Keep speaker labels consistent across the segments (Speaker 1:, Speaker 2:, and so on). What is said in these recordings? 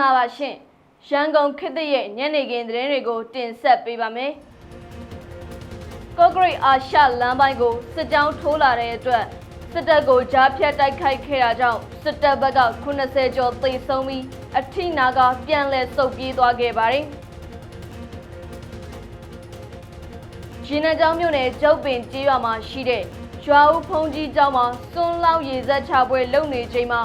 Speaker 1: ္ဂလာပါရှင်ရန်ကုန်ခေတ်သစ်ရဲ့ညနေခင်းသတင်းတွေကိုတင်ဆက်ပေးပါမယ်ကော့ဂရိတ်အာရှလမ်းပိုင်းကိုစစ်ကြောင်းထိုးလာတဲ့အတွက်စစ်တပ်ကိုကြားဖြတ်တိုက်ခိုက်ခဲ့တာကြောင့်စစ်တပ်ဘက်က80ကျော်သေဆုံးပြီးအထိနာကပြန်လည်ဆုတ်ပြေးသွားခဲ့ပါတယ်ရင်းနှကြောင်းမြို့နယ်ကျုပ်ပင်ကျေးရွာမှာရှိတဲ့ရွာဦးဖုံကြီးကျောင်းမှာစွန်းလောက်ရေစက်ချပွဲလုပ်နေချိန်မှာ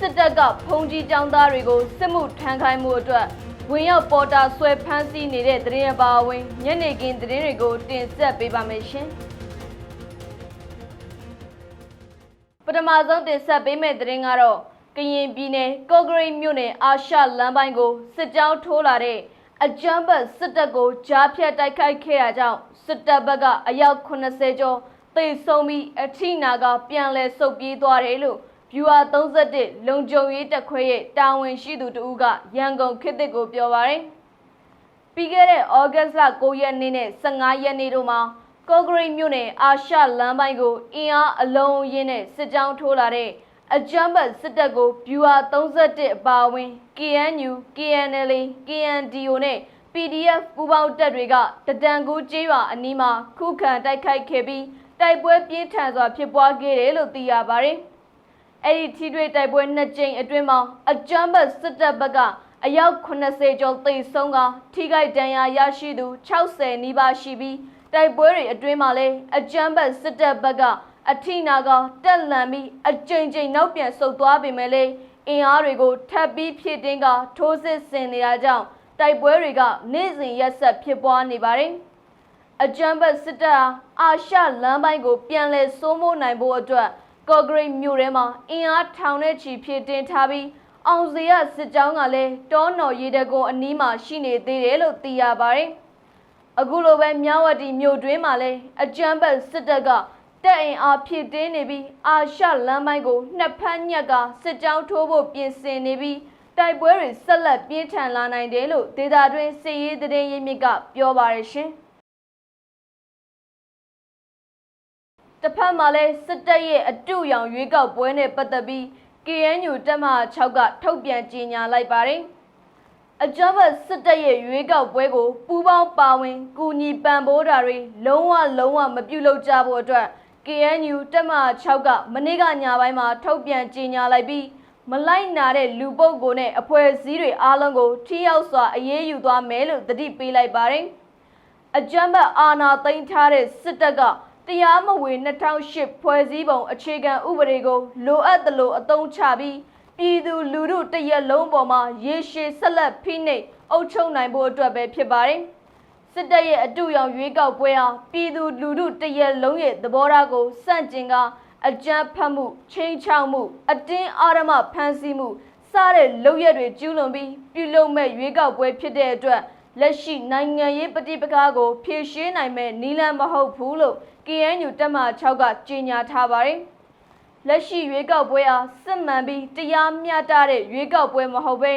Speaker 1: စစ်တပ်ကဖုံကြီးကျောင်းသားတွေကိုစစ်မှုထမ်းခိုင်းမှုအတွက်ဝင်ရောက်ပေါ်တာဆွဲဖမ်းဆီးနေတဲ့တရင်အပါအဝင်ညနေခင်းသတင်းတွေကိုတင်ဆက်ပေးပါမယ်ရှင်။ပထမဆုံးတင်ဆက်ပေးမယ့်သတင်းကတော့ကရင်ပြည်နယ်ကော့ဂရိတ်မြို့နယ်အာရှလမ်းပိုင်းကိုစစ်ကြောင်းထိုးလာတဲ့အကြမ်းဖက်စစ်တပ်ကိုကြားဖြတ်တိုက်ခိုက်ခဲ့တာကြောင့်စစ်တပ်ဘက်ကအယောက်80ကျော်သေဆုံးပြီးအထိနာကပြန်လည်ဆုတ်ပြေးသွားတယ်လို့ viewer 31လုံခြုံရေးတပ်ခွဲရဲ့တာဝန်ရှိသူတဦးကရန်ကုန်ခေတ်သစ်ကိုပြောပါရယ်ပြီးခဲ့တဲ့ဩဂတ်လ9ရက်နေ့နဲ့15ရက်နေ့တို့မှာကော့ဂရိတ်မြို့နယ်အာရှလမ်းပိုင်းကိုအင်အားအလုံးအရင်းနဲ့စစ်ကြောင်းထိုးလာတဲ့အကြမ်းဖက်စစ်တပ်ကို viewer 31အပါအဝင် KNU, KNL, KNDO နဲ့ PDF ပူးပေါင်းတပ်တွေကတဒံကိုကျေးရွာအနီးမှာခုခံတိုက်ခိုက်ခဲ့ပြီးတိုက်ပွဲပြင်းထန်စွာဖြစ်ပွားခဲ့တယ်လို့သိရပါတယ်။ အဲ့ဒီထိတွေ့တိုက်ပွဲနှစ်ကြိမ်အတွင်းမှာအကြမ်းဖက်စစ်တပ်ဘက်ကအယောက်80ကျော်သေဆုံးကထိခိုက်ဒဏ်ရာရရှိသူ60နီးပါးရှိပြီးတိုက်ပွဲတွေအတွင်းမှာလည်းအကြမ်းဖက်စစ်တပ်ဘက်ကအထိနာကတက်လန်ပြီးအကြိမ်ကြိမ်နောက်ပြန်ဆုတ်သွားပေမဲ့လည်းအင်အားတွေကိုထပ်ပြီးဖြည့်တင်းကထိုးစစ်ဆင်နေတာကြောင့်တိုက်ပွဲတွေကနေ့စဉ်ရက်ဆက်ဖြစ်ပွားနေပါတယ်။အကြမ်းဖက်စစ်တပ်ဟာအာရှလမ်းပိုင်းကိုပြန်လည်စိုးမိုးနိုင်ဖို့အတွက် ကော့ဂရိတ်မြို့ထဲမှာအင်အားထောင်နဲ့ချီဖြည့်တင်းထားပြီးအောင်စရစစ်ကြောင်းကလည်းတောနော်ရေတကုံအနီးမှာရှိနေသေးတယ်လို့သိရပါတယ်။အခုလိုပဲမြဝတီမြို့တွင်းမှာလည်းအကြမ်းဖက်စစ်တပ်ကတက်အင်အားဖြည့်တင်းနေပြီးအာရှလမ်းပိုင်းကိုနှစ်ဖက်ညက်ကစစ်ကြောင်းထိုးဖို့ပြင်ဆင်နေပြီးတိုက်ပွဲတွေဆက်လက်ပြင်းထန်လာနိုင်တယ်လို့ဒေတာတွင်းစစ်ရေးသတင်းရင်းမြစ်ကပြောပါရရှင်။ တစ်ဖက်မှာလည်းစစ်တပ်ရဲ့အတူရောင်ရွေးကောက်ပွဲနဲ့ပတ်သက်ပြီး KNU တက်မ6ကထုတ်ပြန်ကြေညာလိုက်ပါတယ်။အကြမ်းဖက်စစ်တပ်ရဲ့ရွေးကောက်ပွဲကိုပူးပေါင်းပါဝင်ကူညီပံ့ပိုးတာတွေလုံးဝလုံးဝမပြုလုပ်ကြဖို့အတွက် KNU တက်မ6ကမနေ့ကညပိုင်းမှာထုတ်ပြန်ကြေညာလိုက်ပြီးမလိုက်နာတဲ့လူပုဂ္ဂိုလ်နဲ့အဖွဲ့အစည်းတွေအားလုံးကိုထိရောက်စွာအရေးယူသွားမယ်လို့တတိပေးလိုက်ပါတယ်။အကြမ်းဖက်အာဏာသိမ်းထားတဲ့စစ်တပ်က တရားမဝင်2008ဖွဲ့စည်းပုံအခြေခံဥပဒေကိုလိုအပ်သလိုအသုံးချပြီးပြည်သူလူထုတရက်လုံးပေါ်မှာရေရှည်ဆက်လက်ဖိနှိပ်အုပ်ချုပ်နိုင်ဖို့အတွက်ပဲဖြစ်ပါတယ်။စစ်တပ်ရဲ့အတူရောင်ရွေးကောက်ပွဲဟာပြည်သူလူထုတရက်လုံးရဲ့သဘောထားကိုစန့်ကျင်ကအကြမ်းဖက်မှုချင်းချောက်မှု အတင်းအာရမဖန်ဆီးမှုစတဲ့လုပ်ရက်တွေကျူးလွန်ပြီးပြုလုပ်မဲ့ရွေးကောက်ပွဲဖြစ်တဲ့အတွက် လက်ရှိနိုင်ငံရေးပဋိပက္ခကိုဖြေရှင်းနိုင်မဲ့နီလန်မဟုတ်ဘူးလို့ KNU တက်မ6ကကြေညာထားပါတယ်။လက်ရှိရွေးကောက်ပွဲဟာစစ်မှန်ပြီးတရားမျှတတဲ့ရွေးကောက်ပွဲမဟုတ်ဘဲ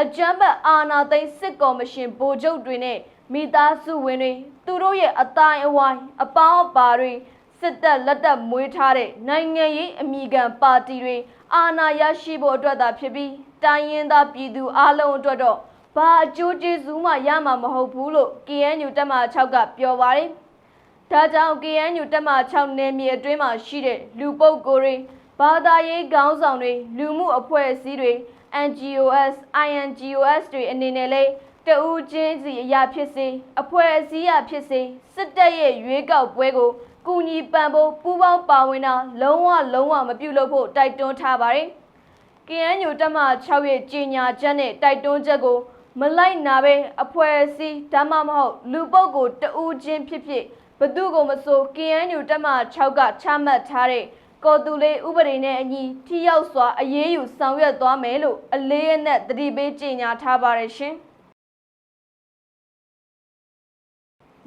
Speaker 1: အကြမ်းဖက်အာဏာသိမ်းစစ်ကော်မရှင်ဗိုလ်ချုပ်တွေနဲ့မိသားစုဝင်တွေသူတို့ရဲ့အတိုင်းအဝိုင်းအပေါင်းအပါတွေစစ်တပ်လက်တပ်မွေးထားတဲ့နိုင်ငံရေးအမိခံပါတီတွေအာဏာရရှိဖို့အတွက်သာဖြစ်ပြီးတိုင်းရင်းသားပြည်သူအလုံးအတွက်တော့ ဘာအကျိုးကျေးဇူးမှရမှာမဟုတ်ဘူးလို့ KNU တက်မ6ကပြောပါတယ်။ဒါကြောင့် KNU တက်မ6နယ်မြေအတွင်းမှာရှိတဲ့လူပုဂ္ဂိုလ်တွေဘာသာရေးခေါင်းဆောင်တွေလူမှုအဖွဲ့အစည်းတွေ NGOS, INGOS တွေအနေနဲ့လည်းတဦးချင်းစီအရာဖြစ်စေအဖွဲ့အစည်းအဖြစ်စေစစ်တပ်ရဲ့ရွေးကောက်ပွဲကိုကူညီပံ့ပိုးပူးပေါင်းပါဝင်တာလုံးဝလုံးဝမပြုလုပ်ဖို့တိုက်တွန်းထားပါတယ်။ KNU တက်မ6ရဲ့ကြေညာချက်နဲ့တိုက်တွန်းချက်ကို မလိုက်နာပဲအဖွဲ့အစည်းဒါမှမဟုတ်လူပုဂ္ဂိုလ်တဦးချင်းဖြစ်ဖြစ်ဘသူကိုမဆို KNU တက်မ6ကချမှတ်ထားတဲ့ကော်တူလေးဥပဒေနဲ့အညီထိရောက်စွာအရေးယူဆောင်ရွက်သွားမယ်လို့အလေးအနက်တတိပေးကြေညာထားပါတယ်ရှင်။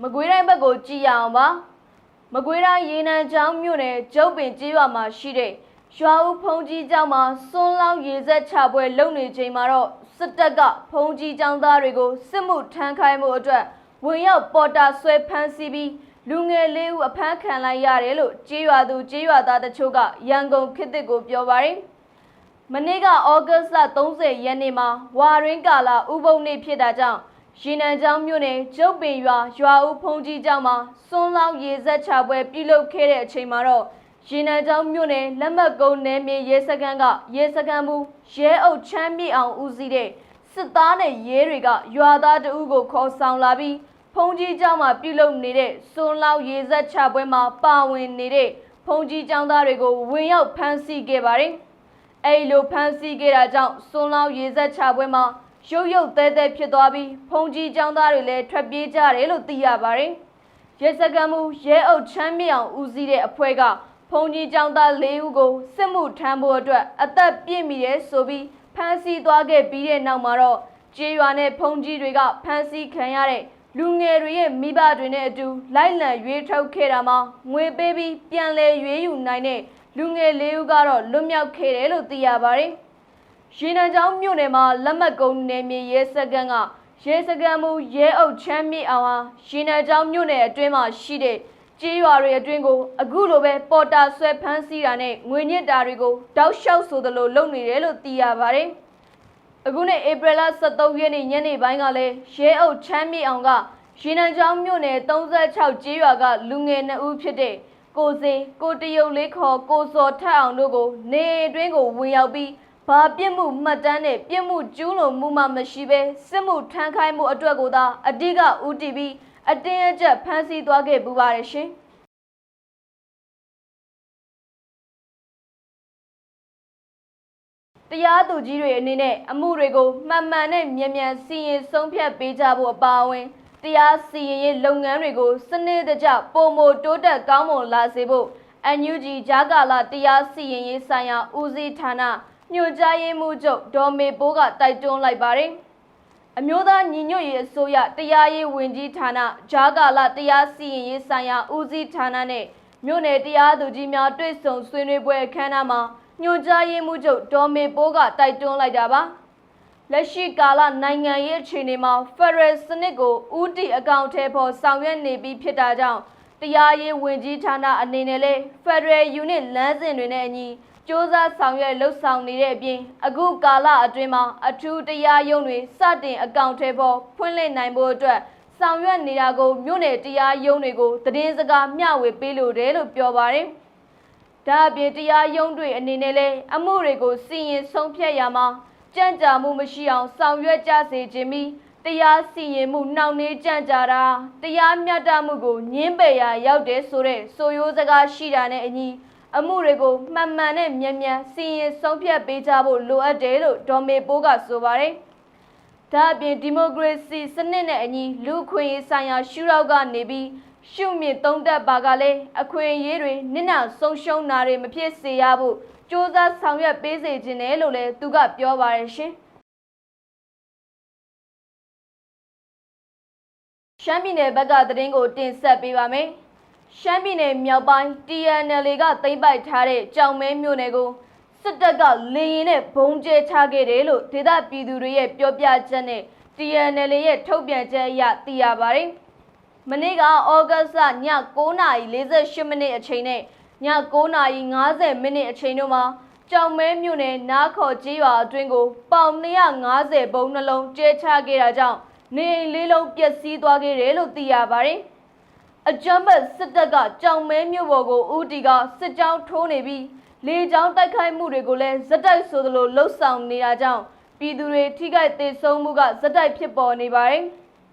Speaker 1: မကွေးတိုင်းဘက်ကိုကြည့်ရအောင်ပါ။မကွေးတိုင်းရေနံချောင်းမြို့နယ်ကျုပ်ပင်ကျေးရွာမှာရှိတဲ့ရွာဦးဖုံကြီးကျောင်းမှာစွန်းလောင်းရေဆက်ချပွဲလုပ်နေချိန်မှာတော့ စစ်တပ်ကဖုံကြီးကျောင်းသားတွေကိုစစ်မှုထမ်းခိုင်းမှုအတွက်ဝင်ရောက်ပေါ်တာဆွဲဖမ်းဆီးပြီးလူငယ်လေးဦးအဖမ်းခံလိုက်ရတယ်လို့ကြေးရွာသူကြေးရွာသားတချို့ကရန်ကုန်ခေတ်သစ်ကိုပြောပါရယ်မနေ့ကဩဂတ်စ်လ30ရက်နေ့မှာဝါရင်းကာလာဥပုံနေ့ဖြစ်တာကြောင့်ရေနံချောင်းမြို့နယ်ကျုပ်ပင်ရွာရွာဦးဖုန်ကြီးကျောင်းမှာစွန်းလောင်းရေဆက်ချပွဲပြုလုပ်ခဲ့တဲ့အချိန်မှာတော့ ရေနံချောင်းမြို့နယ်လက်မှတ်ကုန်းနယ်မြေရဲစခန်းကရဲစခန်းမှုရဲအုပ်ချမ်းမြေအောင်ဦးစီးတဲ့စစ်သားနဲ့ရဲတွေကရွာသားတအုပ်ကိုခေါ်ဆောင်လာပြီးဖုန်ကြီးကျောင်းမှာပြုလုပ်နေတဲ့စွန်းလောင်းရေဆက်ချပွဲမှာပါဝင်နေတဲ့ဖုန်ကြီးကျောင်းသားတွေကိုဝင်ရောက်ဖမ်းဆီးခဲ့ပါတယ်။အဲ့လိုဖမ်းဆီးခဲ့တာကြောင့်စွန်းလောင်းရေဆက်ချပွဲမှာရုတ်ရုတ်သဲသဲဖြစ်သွားပြီးဖုန်ကြီးចောင်းသားတွေလည်းထွက်ပြေးကြတယ်လို့သိရပါတယ်။ရဲစခန်းမှုရဲအုပ်ချမ်းမြေအောင်ဦးစီးတဲ့အဖွဲ့က ဖုန်ကြီးចောင်းသား၄ဦးကိုစစ်မှုထမ်းဖို့အတွက်အသက်ပြည့်မီရဲဆိုပြီးဖမ်းဆီးသွားခဲ့ပြီးတဲ့နောက်မှာတော့ကျေးရွာနဲ့ဖုန်ကြီးတွေကဖမ်းဆီးခံရတဲ့လူငယ်တွေရဲ့မိဘတွေနဲ့အတူလိုက်လံရွေးထုတ်ခဲ့တာမှာငွေပေးပြီးပြန်လည်ရွေးယူနိုင်တဲ့လူငယ်လေးဦးကတော့လွတ်မြောက်ခဲ့တယ်လို့သိရပါတယ်။ရေနံချောင်းမြို့နယ်မှာလက်မှတ်ကုန်းနယ်မြေရဲစခန်းကရဲစခန်းမှုရဲအုပ်ချမ်းမြေအောင်ဟာရေနံချောင်းမြို့နယ်အတွင်းမှာရှိတဲ့ ကြေးရွာတွေအတွင်းကိုအခုလိုပဲပေါ်တာဆွဲဖမ်းဆီးတာနဲ့ငွေညစ်တာတွေကိုတောက်လျှောက်ဆိုသလိုလုပ်နေတယ်လို့သိရပါတယ်။အခုနေ့ဧပြီလ23ရက်နေ့ညနေပိုင်းကလည်းရဲအုပ်ချမ်းမြေအောင်ကရေနံချောင်းမြို့နယ်36ကျေးရွာကလူငယ်2ဦးဖြစ်တဲ့ကိုစေကိုတရုတ်လေးခေါ်ကိုစော်ထက်အောင်တို့ကိုနေအိမ်အတွင်းကိုဝင်ရောက်ပြီးဘာပြစ်မှုမှတ်တမ်းနဲ့ပြစ်မှုကျူးလွန်မှုမှမရှိဘဲစစ်မှုထမ်းခိုင်းမှုအတွက်ကိုသာအဓိကဦးတည်ပြီး အတင်းအကျပ်ဖမ်းဆီးသွားခဲ့ပူပါတယ်ရှင်။တရားသူကြီးတွေအနေနဲ့အမှုတွေကိုမှန်မှန်နဲ့မြန်မြန်စီရင်ဆုံးဖြတ်ပေးကြဖို့အပါအဝင်တရားစီရင်ရေးလုပ်ငန်းတွေကိုစနစ်တကျပုံမတိုးတက်ကောင်းမွန်လာစေဖို့ NUG ဂျာကာလာတရားစီရင်ရေးဆိုင်ရာဦးစီးဌာနညွှန်ကြားရေးမှူးချုပ်ဒေါ်မေပိုးကတိုက်တွန်းလိုက်ပါတယ်။ အမျိုးသားညီညွတ်ရေးအစိုးရတရားရေးဝန်ကြီးဌာနဂျာကာလာတရားစီရင်ရေးဆိုင်ရာဦးစီးဌာနနဲ့မြို့နယ်တရားသူကြီးများတွေ့ဆုံဆွေးနွေးပွဲအခမ်းအနားမှာညွှန်ကြားရေးမှူးချုပ်ဒေါ်မေပိုးကတိုက်တွန်းလိုက်တာပါလက်ရှိကာလနိုင်ငံရေးအခြေအနေမှာ Federal စနစ်ကိုဥတီအကောင့်ထဲပေါ်ဆောင်ရွက်နေပြီးဖြစ်တာကြောင့်တရားရေးဝန်ကြီးဌာနအနေနဲ့လည်း Federal Unit လမ်းစဉ်တွေနဲ့အညီ စ조사ဆောင်ရွက်လှုပ်ဆောင်နေတဲ့အပြင်အခုကာလအတွင်းမှာအထူးတရားရုံးတွေစတင်အကောင့်ထဲပေါ်ဖွင့်လှစ်နိုင်ဖို့အတွက်ဆောင်ရွက်နေတာကိုမြို့နယ်တရားရုံးတွေကိုသတင်းစကားမျှဝေပေးလိုတယ်လို့ပြောပါတယ်။ဒါအပြင်တရားရုံးတွေအနေနဲ့လည်းအမှုတွေကိုစီရင်ဆုံးဖြတ်ရမှာကြံ့ကြာမှုမရှိအောင်ဆောင်ရွက်ကြစေခြင်းပြီးတရားစီရင်မှုနှောင့်နှေးကြံ့ကြာတာတရားမျှတမှုကိုညှင်းပယ်ရာရောက်တဲ့ဆိုတဲ့ဆိုရိုးစကားရှိတာနဲ့အညီ အမှုတွေကိုမှန်မှန်နဲ့မြန်မြန်စီရင်ဆုံးဖြတ်ပေးကြဖို့လိုအပ်တယ်လို့ဒေါ်မေပိုးကဆိုပါတယ်။ဒါအပြင်ဒီမိုကရေစီစနစ်နဲ့အညီလူ့အခွင့်အရေးဆိုင်ရာရှုထောင့်ကနေပြီးရှုမြင့်သုံးသပ်ပါကလည်းအခွင့်အရေးတွေနစ်နာဆုံးရှုံးတာတွေမဖြစ်စေရဖို့စ조사ဆောင်ရွက်ပေးစေခြင်းတယ်လို့လည်းသူကပြောပါတယ်ရှင်။ရှမ်းပြည်နယ်ဘက်ကသတင်းကိုတင်ဆက်ပေးပါမယ်။ ရှမ်းပြည်နယ်မြောက်ပိုင်း TNL ကသိမ်းပိုက်ထားတဲ့ကြောင်မဲမြို့နယ်ကိုစစ်တပ်ကလေရင်နဲ့ဘုံကျဲချခဲ့တယ်လို့ဒေသပြည်သူတွေရဲ့ပြောပြချက်နဲ့ TNL ရဲ့ထုတ်ပြန်ချက်အရသိရပါတယ်။မနေ့ကဩဂတ်စ်လည9:48မိနစ်အချိန်နဲ့ည9:50မိနစ်အချိန်တို့မှာကြောင်မဲမြို့နယ်နားခေါ်ကျေးရွာအတွင်းကိုပေါင်250ဘုံနှလုံးကျဲချခဲ့တာကြောင့်နေအိမ်လေးလုံးပျက်စီးသွားခဲ့တယ်လို့သိရပါတယ်။ အကြမ်းဖက်စစ်တပ်ကကြောင်မဲမြို့ပေါ်ကိုဦးတီကစစ်ကြောင်းထိုးနေပြီးလေကြောင်းတိုက်ခိုက်မှုတွေကိုလည်းဇက်တိုက်ဆိုသလိုလှုပ်ဆောင်နေတာကြောင့်ပြည်သူတွေထိခိုက်ဒေဆုံးမှုကဇက်တိုက်ဖြစ်ပေါ်နေပါတယ်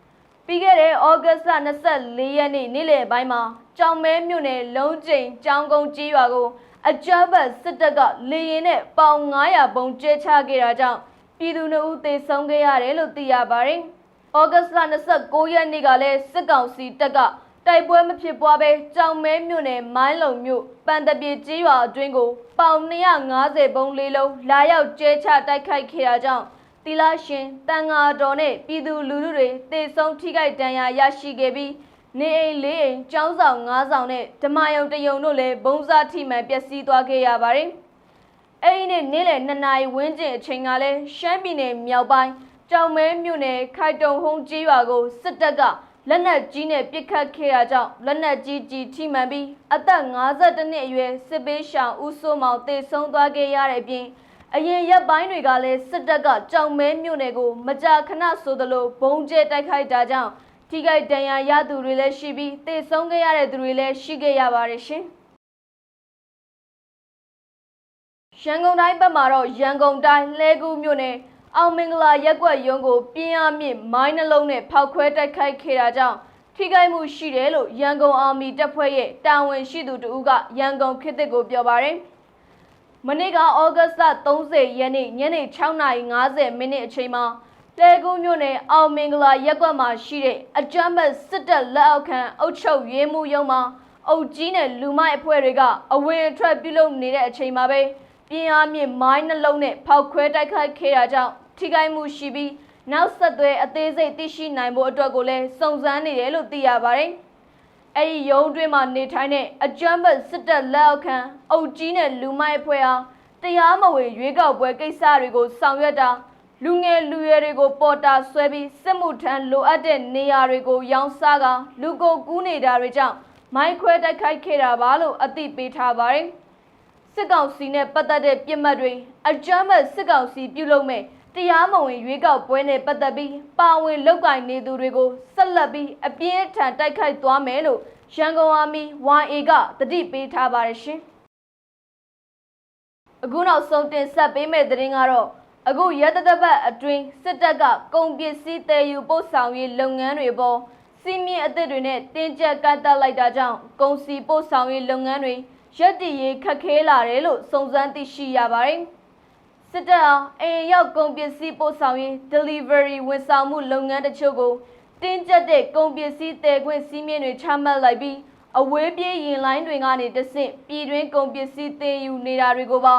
Speaker 1: ။ပြီးခဲ့တဲ့ဩဂတ်စ်လ24ရက်နေ့နေ့လယ်ပိုင်းမှာကြောင်မဲမြို့နယ်လုံးကျိန်ကျောင်းကုန်းကြီးရွာကိုအကြမ်းဖက်စစ်တပ်ကလေရင်နဲ့ပေါင်900ဘုံကျဲချခဲ့တာကြောင့်ပြည်သူနှုတ်သေဆုံးခဲ့ရတယ်လို့သိရပါတယ်။ဩဂတ်စ်လ29ရက်နေ့ကလည်းစစ်ကောင်စီတပ်က တိုက်ပွဲမဖြစ်ပွားဘဲကြောင်မဲမြို့နယ်မိုင်းလုံမြို့ပန်တပြေကြီးရွာအတွင်းကိုပေါင်250ဘုံလေးလုံးလာရောက်ကျဲချတိုက်ခိုက်ခဲ့တာကြောင့်တီလာရှင်တန်ငါတော်နဲ့ပြည်သူလူထုတွေတေဆုံးထိခိုက်ဒဏ်ရာရရှိခဲ့ပြီးနေအိမ်လေးအိမ်ကျောင်းဆောင်၅ဆောင်နဲ့ဓမယုံတယုံတို့လည်းဘုံစားထိမှန်ပျက်စီးသွားခဲ့ရပါတယ်။အဲ့ဒီနေ့နေ့လယ်2နာရီဝန်းကျင်အချိန်ကလည်းရှမ်းပြည်နယ်မြောက်ပိုင်းကြောင်မဲမြို့နယ်ခိုင်တုံဟုံးကြီးရွာကိုစစ်တပ်က လက်နက်ကြီးနဲ့ပစ်ခတ်ခဲ့တာကြောင့်လက်နက်ကြီးကြီးထိမှန်ပြီးအသက်52နှစ်အရွယ်စစ်ပေးရှောင်ဦးစိုးမောင်တေဆုံးသွားခဲ့ရတဲ့အပြင်အအရင်ရက်ပိုင်းတွေကလည်းစစ်တပ်ကကြောင်မဲမြို့နယ်ကိုမကြာခဏဆိုသလိုဘုံကျဲတိုက်ခိုက်တာကြောင့်ထိခိုက်ဒဏ်ရာရသူတွေလည်းရှိပြီးတေဆုံးခဲ့ရတဲ့သူတွေလည်းရှိခဲ့ရပါတယ်ရှင်။ရန်ကုန်တိုင်းဘက်မှာတော့ရန်ကုန်တိုင်းလှဲကူးမြို့နယ် အောင်မင်္ဂလာရက်ကွက်ရုံးကိုပြင်းအားမြင့်မိုင်းနှလုံးနဲ့ဖောက်ခွဲတိုက်ခိုက်ခဲ့တာကြောင့်ထိခိုက်မှုရှိတယ်လို့ရန်ကုန်အောင်မီတပ်ဖွဲ့ရဲ့တာဝန်ရှိသူတဦးကရန်ကုန်ခေတ်သစ်ကိုပြောပါတယ်။မနေ့ကဩဂတ်စ်လ30ရက်နေ့ညနေ6:50မိနစ်အချိန်မှာတဲကူးမြို့နယ်အောင်မင်္ဂလာရက်ကွက်မှာရှိတဲ့အကြမ်းဖက်စစ်တပ်လက်အောက်ခံအုပ်ချုပ်ရေးမှုရုံးမှာအုပ်ကြီးနဲ့လူမိုက်အဖွဲ့တွေကအဝင်အထွက်ပြုလုပ်နေတဲ့အချိန်မှာပဲ ပြင်းအားမြင့်မိုင်းနှလုံးနဲ့ဖောက်ခွဲတိုက်ခိုက်ခဲ့တာကြောင့်ထိခိုက်မှုရှိပြီးနောက်ဆက်တွဲအသေးစိတ်သိရှိနိုင်ဖို့အတွက်ကိုလည်းစုံစမ်းနေတယ်လို့သိရပါတယ်။အဲ့ဒီရုံးတွင်းမှာနေထိုင်တဲ့အကြမ်းဖက်စစ်တပ်လက်အောက်ခံအုပ်ကြီးနဲ့လူမိုက်အဖွဲ့ဟာတရားမဝင်ရွေးကောက်ပွဲကိစ္စတွေကိုဆောင်ရွက်တာလူငယ်လူရွယ်တွေကိုပေါ်တာဆွဲပြီးစစ်မှုထမ်းလိုအပ်တဲ့နေရာတွေကိုရောင်းစားကလူကိုကူးနေတာတွေကြောင့်မိုင်းခွဲတိုက်ခိုက်ခဲ့တာပါလို့အသိပေးထားပါတယ် စစ်ကောင်စီနဲ့ပတ်သက်တဲ့ပြစ်မှတ်တွေအကြမ်းဖက်စစ်ကောင်စီပြုလုပ်မဲ့တရားမဝင်ရွေးကောက်ပွဲနဲ့ပတ်သက်ပြီးပါဝင်လောက်ကင်နေသူတွေကိုဆက်လက်ပြီးအပြင်းအထန်တိုက်ခိုက်သွားမယ်လို့ရန်ကုန်အာမီ YA ကတတိပေးထားပါတယ်ရှင်။အခုနောက်ဆုံးတင်ဆက်ပေးမယ့်သတင်းကတော့အခုရက်သတ္တပတ်အတွင်းစစ်တပ်ကကုန်ပစ္စည်းတည်ယူပို့ဆောင်ရေးလုပ်ငန်းတွေပေါ်စီးမြင့်အသစ်တွေနဲ့တင်းကျပ်ကန့်သတ်လိုက်တာကြောင့်ကုန်စည်ပို့ဆောင်ရေးလုပ်ငန်းတွေ ရက်တည်ရေးခက်ခဲလာတယ်လို့စုံစမ်းသိရှိရပါတယ်။စစ်တပ်အားအင်ရောက်ကုန်ပစ္စည်းပို့ဆောင်ရေး delivery ဝန်ဆောင်မှုလုပ်ငန်းတချို့ကိုတင်းကျပ်တဲ့ကုန်ပစ္စည်းတည်ခွင့်စည်းမျဉ်းတွေချမှတ်လိုက်ပြီးအဝေးပြေးရင်လိုင်းတွေကနေတဆင့်ပြည်တွင်းကုန်ပစ္စည်းတင်ယူနေတာတွေကိုပါ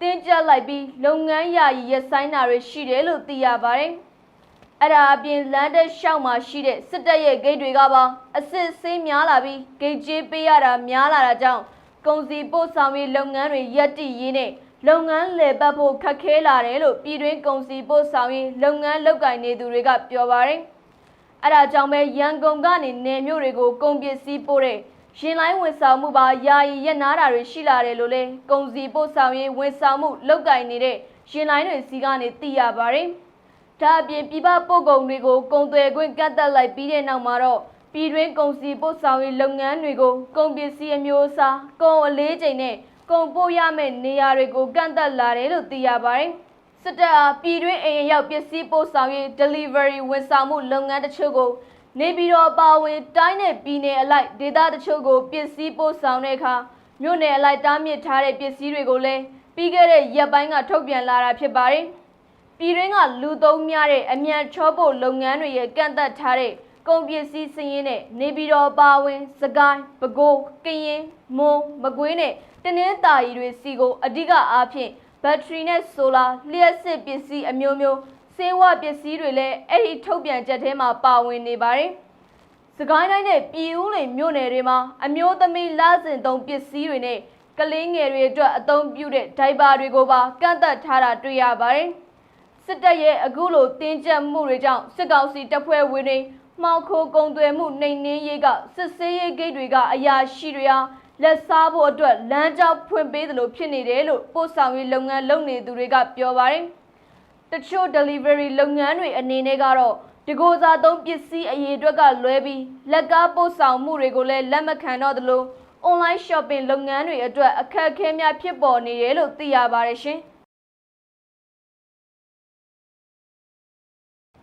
Speaker 1: တင်းကျပ်လိုက်ပြီးလုပ်ငန်းယာယီရပ်ဆိုင်းတာတွေရှိတယ်လို့သိရပါတယ်။အဲ့ဒါအပြင်လမ်းတက်လျှောက်မှာရှိတဲ့စစ်တပ်ရဲ့ဂိတ်တွေကပါအစစ်ဆေးများလာပြီးဂိတ်ကြေးပေးရတာများလာတာကြောင့် ကုန်စည်ပို့ဆောင်ရေးလုပ်ငန်းတွေရပ်တည်ရေးနဲ့လုပ်ငန်းလည်ပတ်ဖို့ခက်ခဲလာတယ်လို့ပြည်တွင်းကုန်စည်ပို့ဆောင်ရေးလုပ်ငန်းလုပ်ကိုင်နေသူတွေကပြောပါတယ်။အဲဒါကြောင့်ပဲရန်ကုန်ကနေနယ်မြို့တွေကိုကုန်ပစ္စည်းပို့တဲ့ရင်လိုင်းဝန်ဆောင်မှုပါယာယီရက်နာတာတွေရှိလာတယ်လို့လဲကုန်စည်ပို့ဆောင်ရေးဝန်ဆောင်မှုလုပ်ကိုင်နေတဲ့ရင်လိုင်းတွေစီကနေသိရပါတယ်။ဒါအပြင်ပြည်ပပို့ကုန်တွေကိုကုန်သွယ်ခွင့်ကန့်သတ်လိုက်ပြီးတဲ့နောက်မှာတော့ ပြည်တွင်းကုန်စည်ပို့ဆောင်ရေးလုပ်ငန်းတွေကိုကုန်ပစ္စည်းအမျိုးအစားကုန်အလေးချိန်နဲ့ကုန်ပို့ရမယ့်နေရာတွေကိုကန့်သတ်လာတယ်လို့သိရပါတယ်။စစ်တပ်အားပြည်တွင်းအိမ်ရောက်ပစ္စည်းပို့ဆောင်ရေး delivery ဝန်ဆောင်မှုလုပ်ငန်းတချို့ကိုနေပြည်တော်ပါဝင်တိုင်းနယ်ပြည်နယ်အလိုက်ဒေသတချို့ကိုပစ္စည်းပို့ဆောင်တဲ့အခါမြို့နယ်အလိုက်တားမြစ်ထားတဲ့ပစ္စည်းတွေကိုလည်းပြီးခဲ့တဲ့ရက်ပိုင်းကထုတ်ပြန်လာတာဖြစ်ပါတယ်။ပြည်တွင်းကလူသုံးများတဲ့အမြန်ချောပို့လုပ်ငန်းတွေရဲ့ကန့်သက်ထားတဲ့ ကုန်ပစ္စည်းစည်ရင်းနဲ့နေပြည်တော်ပါဝင်စကိုင်းပဲခူးကရင်မွန်မကွေးနဲ့တနင်္သာရီတွေစီကိုအဓိကအားဖြင့်ဘက်ထရီနဲ့ဆိုလာလျှက်စစ်ပစ္စည်းအမျိုးမျိုးစေဝပစ္စည်းတွေလည်းအဲ့ဒီထုတ်ပြန်ချက်ထဲမှာပါဝင်နေပါတယ်။စကိုင်းတိုင်းနဲ့ပြည်ဦးလွင်မြို့နယ်တွေမှာအမျိုးသမီးလစဉ်သုံးပစ္စည်းတွေနဲ့ကလေးငယ်တွေအတွက်အသုံးပြုတဲ့ဒိုင်ပါတွေကိုပါကန့်သက်ထားတာတွေ့ရပါတယ်။စစ်တပ်ရဲ့အခုလိုတင်းကျပ်မှုတွေကြောင့်စစ်ကောင်စီတပ်ဖွဲ့ဝင်တွေ မှောက်ခိုးကုံသွယ်မှုနှိမ်နင်းရေးကစစ်ဆေးရေးဂိတ်တွေကအရာရှိတွေအားလက်စားဖို့အတွက်လမ်းကြောင်းဖွင့်ပေးသလိုဖြစ်နေတယ်လို့ပို့ဆောင်ရေးလုပ်ငန်းလုပ်နေသူတွေကပြောပါတယ်။တချို့ delivery လုပ်ငန်းတွေအနေနဲ့ကတော့ဒီကိုစားသုံးပစ္စည်းအရေးအတွက်ကလွဲပြီးလက်ကားပို့ဆောင်မှုတွေကိုလည်းလက်မခံတော့သလို online shopping လုပ်ငန်းတွေအတွက်အခက်အခဲများဖြစ်ပေါ်နေတယ်လို့သိရပါတယ်ရှင်။